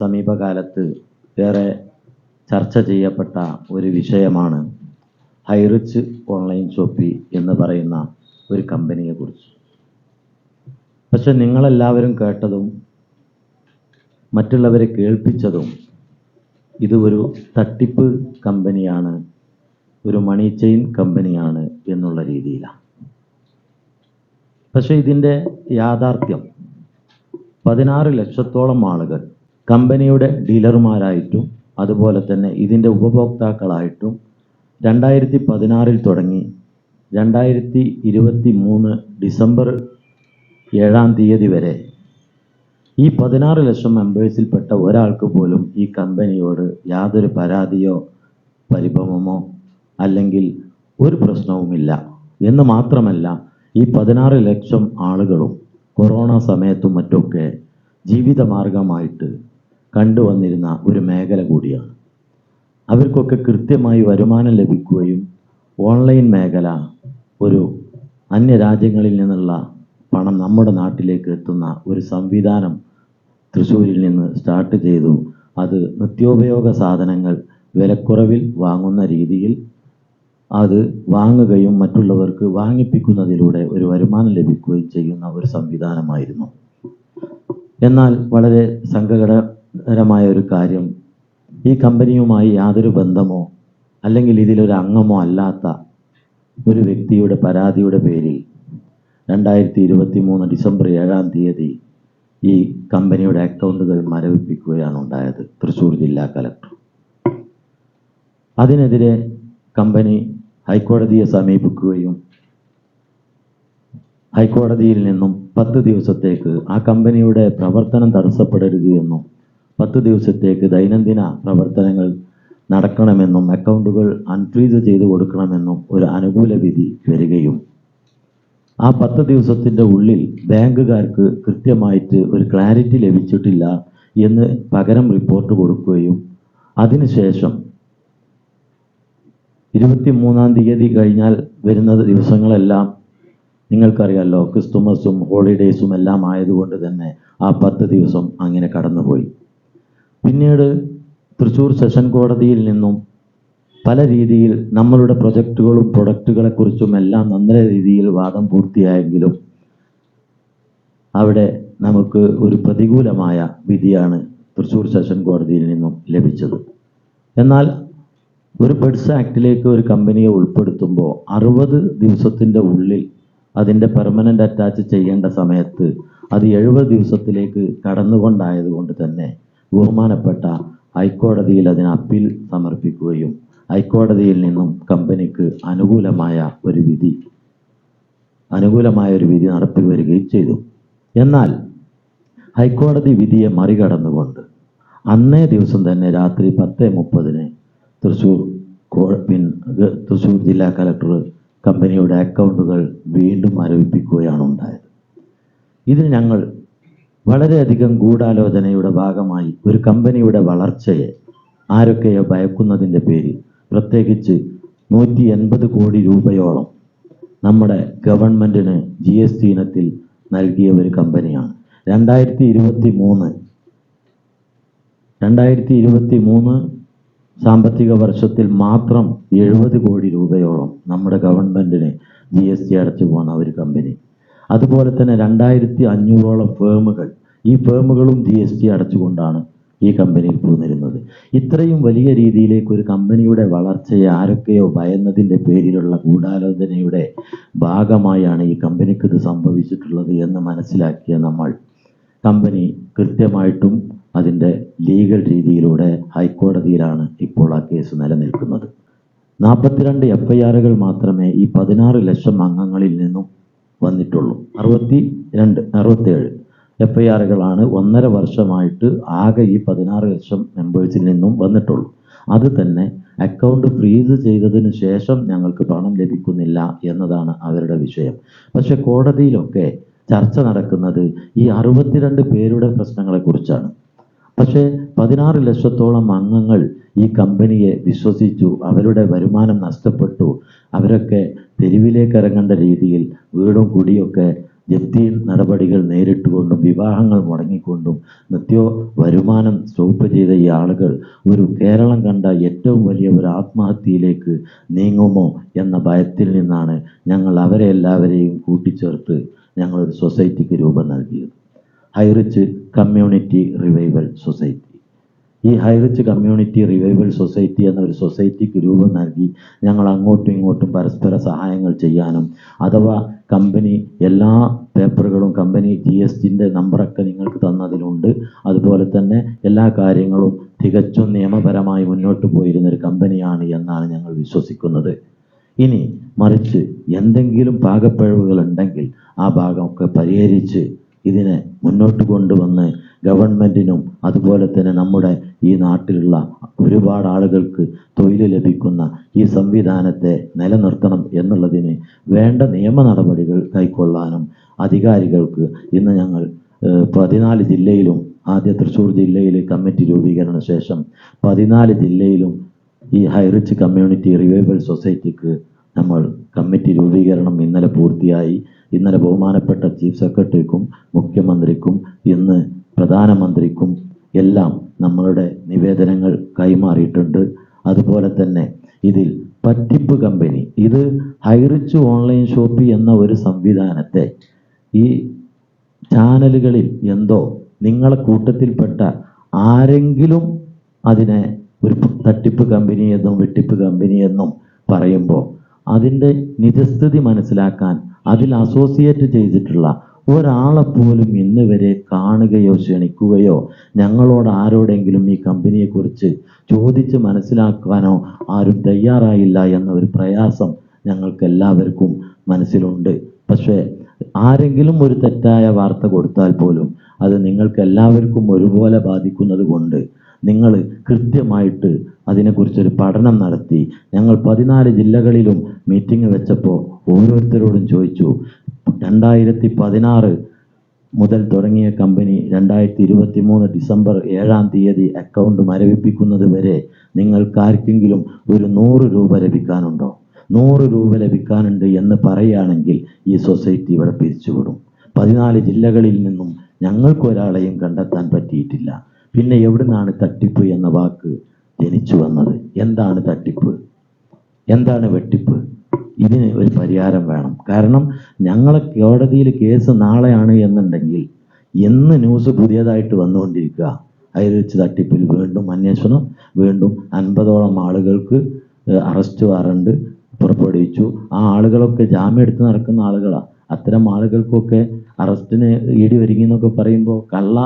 സമീപകാലത്ത് ഏറെ ചർച്ച ചെയ്യപ്പെട്ട ഒരു വിഷയമാണ് ഹൈറിച്ച് ഓൺലൈൻ ഷോപ്പി എന്ന് പറയുന്ന ഒരു കമ്പനിയെക്കുറിച്ച് പക്ഷെ നിങ്ങളെല്ലാവരും കേട്ടതും മറ്റുള്ളവരെ കേൾപ്പിച്ചതും ഇത് ഒരു തട്ടിപ്പ് കമ്പനിയാണ് ഒരു മണി ചെയിൻ കമ്പനിയാണ് എന്നുള്ള രീതിയിലാണ്. പക്ഷെ ഇതിന്റെ യാഥാർത്ഥ്യം പതിനാറ് ലക്ഷത്തോളം ആളുകൾ കമ്പനിയുടെ ഡീലർമാരായിട്ടും അതുപോലെ തന്നെ ഇതിന്റെ ഉപഭോക്താക്കളായിട്ടും രണ്ടായിരത്തി പതിനാറിൽ തുടങ്ങി. രണ്ടായിരത്തി ഇരുപത്തി മൂന്ന് ഡിസംബർ ഏഴാം തീയതി വരെ. ഈ പതിനാറ് ലക്ഷം മെമ്പേഴ്സിൽപ്പെട്ട ഒരാൾക്ക് പോലും ഈ കമ്പനിയോട് യാതൊരു പരാതിയോ പരിഭവമോ അല്ലെങ്കിൽ ഒരു പ്രശ്നവുമില്ല. എന്ന് മാത്രമല്ല ഈ പതിനാറ് ലക്ഷം ആളുകളും കൊറോണ സമയത്തും മറ്റൊക്കെ ജീവിതമാർഗമായിട്ട് കണ്ടുവന്നിരുന്ന ഒരു മേഖല കൂടിയാണ്. അവർക്കൊക്കെ കൃത്യമായി വരുമാനം ലഭിക്കുകയും ഓൺലൈൻ മേഖല ഒരു അന്യരാജ്യങ്ങളിൽ നിന്നുള്ള പണം നമ്മുടെ നാട്ടിലേക്ക് എത്തുന്ന ഒരു സംവിധാനം തൃശ്ശൂരിൽ നിന്ന് സ്റ്റാർട്ട് ചെയ്തു. അത് നിത്യോപയോഗ സാധനങ്ങൾ വിലക്കുറവിൽ വാങ്ങുന്ന രീതിയിൽ അത് വാങ്ങുകയും മറ്റുള്ളവർക്ക് വാങ്ങിപ്പിക്കുന്നതിലൂടെ ഒരു വരുമാനം ലഭിക്കുകയും ചെയ്യുന്ന ഒരു സംവിധാനമായിരുന്നു. എന്നാൽ വളരെ സങ്കടകരമായ ഒരു കാര്യം ഈ കമ്പനിയുമായി യാതൊരു ബന്ധമോ അല്ലെങ്കിൽ ഇതിലൊരു അംഗമോ അല്ലാത്ത ഒരു വ്യക്തിയുടെ പരാതിയുടെ പേരിൽ രണ്ടായിരത്തി ഇരുപത്തി മൂന്ന് ഡിസംബർ ഏഴാം തീയതി ഈ കമ്പനിയുടെ അക്കൗണ്ടുകൾ മരവിപ്പിക്കുകയാണ് ഉണ്ടായത് തൃശ്ശൂർ ജില്ലാ കലക്ടർ. അതിനെതിരെ കമ്പനി ഹൈക്കോടതിയെ സമീപിക്കുകയും ഹൈക്കോടതിയിൽ നിന്നും പത്ത് ദിവസത്തേക്ക് ആ കമ്പനിയുടെ പ്രവർത്തനം തടസ്സപ്പെടരുത് എന്നും പത്ത് ദിവസത്തേക്ക് ദൈനംദിന പ്രവർത്തനങ്ങൾ നടക്കണമെന്നും അക്കൗണ്ടുകൾ അൺഫ്രീസ് ചെയ്തു കൊടുക്കണമെന്നും ഒരു അനുകൂല വിധി വരികയും ആ പത്ത് ദിവസത്തിന്റെ ഉള്ളിൽ ബാങ്കുകാർക്ക് കൃത്യമായിട്ട് ഒരു ക്ലാരിറ്റി ലഭിച്ചിട്ടില്ല എന്ന് പകരം റിപ്പോർട്ട് കൊടുക്കുകയും അതിനുശേഷം ഇരുപത്തി മൂന്നാം തീയതി കഴിഞ്ഞാൽ വരുന്ന ദിവസങ്ങളെല്ലാം നിങ്ങൾക്കറിയാമല്ലോ ക്രിസ്തുമസും ഹോളിഡേയ്സും എല്ലാം ആയതുകൊണ്ട് തന്നെ ആ പത്ത് ദിവസം അങ്ങനെ കടന്നുപോയി. പിന്നീട് തൃശ്ശൂർ സെഷൻ കോടതിയിൽ നിന്നും പല രീതിയിൽ നമ്മളുടെ പ്രൊജക്റ്റുകളും പ്രൊഡക്റ്റുകളെക്കുറിച്ചും എല്ലാം നല്ല രീതിയിൽ വാദം പൂർത്തിയായെങ്കിലും അവിടെ നമുക്ക് ഒരു പ്രതികൂലമായ വിധിയാണ് തൃശ്ശൂർ സെഷൻ കോടതിയിൽ നിന്നും ലഭിച്ചത്. എന്നാൽ ഒരു ബെഡ്സ് ആക്ടിലേക്ക് ഒരു കമ്പനിയെ ഉൾപ്പെടുത്തുമ്പോൾ അറുപത് ദിവസത്തിന്റെ ഉള്ളിൽ അതിന്റെ പെർമനന്റ് അറ്റാച്ച് ചെയ്യേണ്ട സമയത്ത് അത് എഴുപത് ദിവസത്തിലേക്ക് കടന്നുകൊണ്ടായതുകൊണ്ട് തന്നെ ബഹുമാനപ്പെട്ട ഹൈക്കോടതിയിൽ അതിന് അപ്പീൽ സമർപ്പിക്കുകയും ഹൈക്കോടതിയിൽ നിന്നും കമ്പനിക്ക് അനുകൂലമായ ഒരു വിധി അനുകൂലമായ ഒരു വിധി നടപ്പിൽ വരികയും ചെയ്തു. എന്നാൽ ഹൈക്കോടതി വിധിയെ മറികടന്നുകൊണ്ട് അന്നേ ദിവസം തന്നെ രാത്രി പത്ത് മുപ്പതിന് തൃശ്ശൂർ പിൻ തൃശ്ശൂർ ജില്ലാ കലക്ടർ കമ്പനിയുടെ അക്കൗണ്ടുകൾ വീണ്ടും മരവിപ്പിക്കുകയാണ് ഉണ്ടായത്. ഇതിന് ഞങ്ങൾ വളരെയധികം ഗൂഢാലോചനയുടെ ഭാഗമായി ഒരു കമ്പനിയുടെ വളർച്ചയെ ആരൊക്കെയോ ഭയക്കുന്നതിന്റെ പേരിൽ പ്രത്യേകിച്ച് നൂറ്റി എൺപത് കോടി രൂപയോളം നമ്മുടെ ഗവൺമെന്റിന് ജി എസ് ടി ഇനത്തിൽ നൽകിയ ഒരു കമ്പനിയാണ്. രണ്ടായിരത്തി ഇരുപത്തി മൂന്ന് രണ്ടായിരത്തി ഇരുപത്തി മൂന്ന് സാമ്പത്തിക വർഷത്തിൽ മാത്രം എഴുപത് കോടി രൂപയോളം നമ്മുടെ ഗവൺമെന്റിന് ജി എസ് ടി അടച്ചു പോകുന്ന ഒരു കമ്പനി. അതുപോലെ തന്നെ രണ്ടായിരത്തി അഞ്ഞൂറോളം ഫേമുകൾ ഈ ഫേമുകളും ജി എസ് ടി അടച്ചുകൊണ്ടാണ് ഈ കമ്പനിയിൽ പോന്നിരുന്നത്. ഇത്രയും വലിയ രീതിയിലേക്ക് ഒരു കമ്പനിയുടെ വളർച്ചയെ ആരൊക്കെയോ ഭയന്നതിന്റെ പേരിലുള്ള ഗൂഢാലോചനയുടെ ഭാഗമായാണ് ഈ കമ്പനിക്ക് ഇത് സംഭവിച്ചിട്ടുള്ളത് എന്ന് മനസ്സിലാക്കിയ നമ്മൾ. കമ്പനി കൃത്യമായിട്ടും അതിന്റെ ലീഗൽ രീതിയിലൂടെ ഹൈക്കോടതിയിലാണ് ഇപ്പോൾ ആ കേസ് നിലനിൽക്കുന്നത്. നാൽപ്പത്തിരണ്ട് എഫ് ഐ ആറുകൾ മാത്രമേ ഈ പതിനാറ് ലക്ഷം അംഗങ്ങളിൽ നിന്നും വന്നിട്ടുള്ളൂ. അറുപത്തി രണ്ട് അറുപത്തേഴ് എഫ് ഐ ആറുകളാണ് ഒന്നര വർഷമായിട്ട് ആകെ ഈ പതിനാറ് ലക്ഷം മെമ്പേഴ്സിൽ നിന്നും വന്നിട്ടുള്ളൂ. അത് തന്നെ അക്കൗണ്ട് ഫ്രീസ് ചെയ്തതിന് ശേഷം ഞങ്ങൾക്ക് പണം ലഭിക്കുന്നില്ല എന്നതാണ് അവരുടെ വിഷയം. പക്ഷെ കോടതിയിലൊക്കെ ചർച്ച നടക്കുന്നത് ഈ അറുപത്തിരണ്ട് പേരുടെ പ്രശ്നങ്ങളെക്കുറിച്ചാണ്. പക്ഷേ പതിനാറ് ലക്ഷത്തോളം അംഗങ്ങൾ ഈ കമ്പനിയെ വിശ്വസിച്ചു അവരുടെ വരുമാനം നഷ്ടപ്പെട്ടു. അവരൊക്കെ തെരുവിലേക്ക് ഇറങ്ങേണ്ട രീതിയിൽ വീടും കുടിയൊക്കെ ജപ്തി നടപടികൾ നേരിട്ടുകൊണ്ടും വിവാഹങ്ങൾ മുടങ്ങിക്കൊണ്ടും നിത്യോ വരുമാനം സ്റ്റോപ്പ് ചെയ്ത ഈ ആളുകൾ ഒരു കേരളം കണ്ട ഏറ്റവും വലിയ ഒരു ആത്മഹത്യയിലേക്ക് നീങ്ങുമോ എന്ന ഭയത്തിൽ നിന്നാണ് ഞങ്ങൾ അവരെ എല്ലാവരെയും കൂട്ടിച്ചേർത്ത് ഞങ്ങളൊരു സൊസൈറ്റിക്ക് രൂപം നൽകിയത്. Highrich community revival society. ഈ ഹൈറിച്ച് കമ്മ്യൂണിറ്റി റിവൈവൽ സൊസൈറ്റി എന്നൊരു സൊസൈറ്റിക്ക് രൂപം നൽകി ഞങ്ങൾ അങ്ങോട്ടും ഇങ്ങോട്ടും പരസ്പര സഹായങ്ങൾ ചെയ്യാനും അഥവാ കമ്പനി എല്ലാ പേപ്പറുകളും കമ്പനി ജി എസ് ടിന്റെ നമ്പറൊക്കെ നിങ്ങൾക്ക് തന്നതിലുണ്ട്. അതുപോലെ തന്നെ എല്ലാ കാര്യങ്ങളും തികച്ചും നിയമപരമായി മുന്നോട്ട് പോയിരുന്നൊരു കമ്പനിയാണ് എന്നാണ് ഞങ്ങൾ വിശ്വസിക്കുന്നത്. ഇനി മറിച്ച് എന്തെങ്കിലും പാകപ്പിഴവുകൾ ഉണ്ടെങ്കിൽ ആ ഭാഗമൊക്കെ പരിഹരിച്ച് ഇതിനെ മുന്നോട്ട് കൊണ്ടുവന്ന് ഗവൺമെന്റിനും അതുപോലെ തന്നെ നമ്മുടെ ഈ നാട്ടിലുള്ള ഒരുപാട് ആളുകൾക്ക് തൊഴിൽ ലഭിക്കുന്ന ഈ സംവിധാനത്തെ നിലനിർത്തണം എന്നുള്ളതിന് വേണ്ട നിയമ നടപടികൾ കൈക്കൊള്ളാനും അധികാരികൾക്ക് ഇന്ന് ഞങ്ങൾ പതിനാല് ജില്ലയിലും ആദ്യ തൃശ്ശൂർ ജില്ലയിൽ കമ്മിറ്റി രൂപീകരണ ശേഷം പതിനാല് ജില്ലയിലും ഈ ഹൈറിച്ച് കമ്മ്യൂണിറ്റി റിവൈവൽ സൊസൈറ്റിക്ക് നമ്മൾ കമ്മിറ്റി രൂപീകരണം ഇന്നലെ പൂർത്തിയായി. ഇന്നലെ ബഹുമാനപ്പെട്ട ചീഫ് സെക്രട്ടറിക്കും മുഖ്യമന്ത്രിക്കും ഇന്ന് പ്രധാനമന്ത്രിക്കും എല്ലാം നമ്മളുടെ നിവേദനങ്ങൾ കൈമാറിയിട്ടുണ്ട്. അതുപോലെ തന്നെ ഇതിൽ പറ്റിപ്പ് കമ്പനി ഇത് ഹൈറിച്ച് ഓൺലൈൻ ഷോപ്പി എന്ന ഒരു സംവിധാനത്തെ ഈ ചാനലുകളിൽ എന്തോ നിങ്ങളെ കൂട്ടത്തിൽപ്പെട്ട ആരെങ്കിലും അതിനെ ഒരു തട്ടിപ്പ് കമ്പനി എന്നും വെട്ടിപ്പ് കമ്പനി എന്നും പറയുമ്പോൾ അതിന്റെ നിജസ്ഥിതി മനസ്സിലാക്കാൻ അതിൽ അസോസിയേറ്റ് ചെയ്തിട്ടുള്ള ഒരാളെ പോലും ഇന്ന് വരെ കാണുകയോ ക്ഷണിക്കുകയോ ഞങ്ങളോട് ആരോടെങ്കിലും ഈ കമ്പനിയെക്കുറിച്ച് ചോദിച്ച് മനസ്സിലാക്കുവാനോ ആരും തയ്യാറായില്ല എന്ന ഒരു പ്രയാസം ഞങ്ങൾക്ക് എല്ലാവർക്കും മനസ്സിലുണ്ട്. പക്ഷേ ആരെങ്കിലും ഒരു തെറ്റായ വാർത്ത കൊടുത്താൽ പോലും അത് നിങ്ങൾക്ക് എല്ലാവർക്കും ഒരുപോലെ ബാധിക്കുന്നത് കൊണ്ട് നിങ്ങൾ കൃത്യമായിട്ട് അതിനെക്കുറിച്ചൊരു പഠനം നടത്തി ഞങ്ങൾ പതിനാല് ജില്ലകളിലും മീറ്റിംഗ് വെച്ചപ്പോൾ ഓരോരുത്തരോടും ചോദിച്ചു രണ്ടായിരത്തി പതിനാറ് മുതൽ തുടങ്ങിയ കമ്പനി രണ്ടായിരത്തി ഇരുപത്തി മൂന്ന് ഡിസംബർ ഏഴാം തീയതി അക്കൗണ്ട് മരവിപ്പിക്കുന്നത് വരെ നിങ്ങൾക്കാർക്കെങ്കിലും ഒരു നൂറ് രൂപ ലഭിക്കാനുണ്ടോ? നൂറ് രൂപ ലഭിക്കാനുണ്ട് എന്ന് പറയുകയാണെങ്കിൽ ഈ സൊസൈറ്റി ഇവിടെ പിരിച്ചുവിടും. പതിനാല് ജില്ലകളിൽ നിന്നും ഞങ്ങൾക്കൊരാളെയും കണ്ടെത്താൻ പറ്റിയിട്ടില്ല. പിന്നെ എവിടുന്നാണ് തട്ടിപ്പ് എന്ന വാക്ക് ജനിച്ചു വന്നത്? എന്താണ് തട്ടിപ്പ്? എന്താണ് വെട്ടിപ്പ്? ഇതിന് ഒരു പരിഹാരം വേണം. കാരണം ഞങ്ങളെ കോടതിയിൽ കേസ് നാളെയാണ് എന്നുണ്ടെങ്കിൽ എന്ന് ന്യൂസ് പുതിയതായിട്ട് വന്നുകൊണ്ടിരിക്കുക. അതിൽ വെച്ച് തട്ടിപ്പിൽ വീണ്ടും അന്വേഷണം വീണ്ടും അൻപതോളം ആളുകൾക്ക് അറസ്റ്റ് വാറണ്ട് പുറപ്പെടുവിച്ചു. ആ ആളുകളൊക്കെ ജാമ്യം എടുത്ത് നടക്കുന്ന ആളുകളാണ് അത്തരം ആളുകൾക്കൊക്കെ അറസ്റ്റിന് ഈടി ഒരുങ്ങി എന്നൊക്കെ പറയുമ്പോൾ കള്ള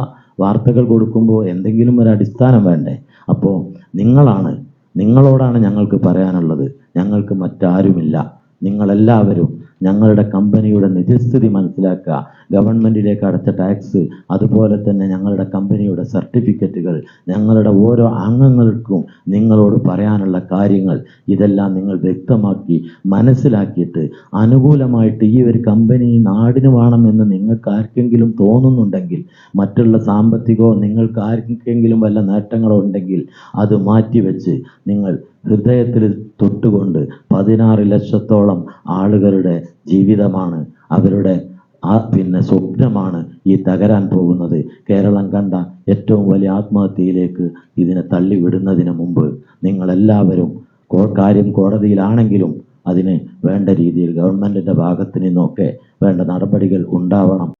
വാർത്തകൾ കൊടുക്കുമ്പോൾ എന്തെങ്കിലും ഒരു അടിസ്ഥാനം വേണ്ടേ? അപ്പോൾ നിങ്ങളാണ് നിങ്ങളോടാണ് ഞങ്ങൾക്ക് പറയാനുള്ളത്. ഞങ്ങൾക്ക് മറ്റാരുമില്ല. നിങ്ങളെല്ലാവരും ഞങ്ങളുടെ കമ്പനിയുടെ നിജസ്ഥിതി മനസ്സിലാക്കുക. ഗവൺമെന്റിലേക്ക് അടച്ച ടാക്സ് അതുപോലെ തന്നെ ഞങ്ങളുടെ കമ്പനിയുടെ സർട്ടിഫിക്കറ്റുകൾ ഞങ്ങളുടെ ഓരോ അംഗങ്ങൾക്കും നിങ്ങളോട് പറയാനുള്ള കാര്യങ്ങൾ ഇതെല്ലാം നിങ്ങൾ വ്യക്തമാക്കി മനസ്സിലാക്കിയിട്ട് അനുകൂലമായിട്ട് ഈ ഒരു കമ്പനി നാടിന് വേണമെന്ന് നിങ്ങൾക്ക് ആർക്കെങ്കിലും തോന്നുന്നുണ്ടെങ്കിൽ മറ്റുള്ള സാമ്പത്തികമോ നിങ്ങൾക്ക് ആർക്കെങ്കിലും വല്ല നേട്ടങ്ങളോ ഉണ്ടെങ്കിൽ അത് മാറ്റിവെച്ച് നിങ്ങൾ ഹൃദയത്തിൽ തൊട്ടുകൊണ്ട് പതിനാറ് ലക്ഷത്തോളം ആളുകളുടെ ജീവിതമാണ് അവരുടെ ആ പിന്നെ സ്വപ്നമാണ് ഈ തകരാൻ പോകുന്നത്. കേരളം കണ്ട ഏറ്റവും വലിയ ആത്മഹത്യയിലേക്ക് ഇതിനെ തള്ളിവിടുന്നതിന് മുമ്പ് നിങ്ങളെല്ലാവരും കാര്യം കോടതിയിലാണെങ്കിലും അതിന് വേണ്ട രീതിയിൽ ഗവൺമെന്റിന്റെ ഭാഗത്തു നിന്നൊക്കെ വേണ്ട നടപടികൾ ഉണ്ടാവണം.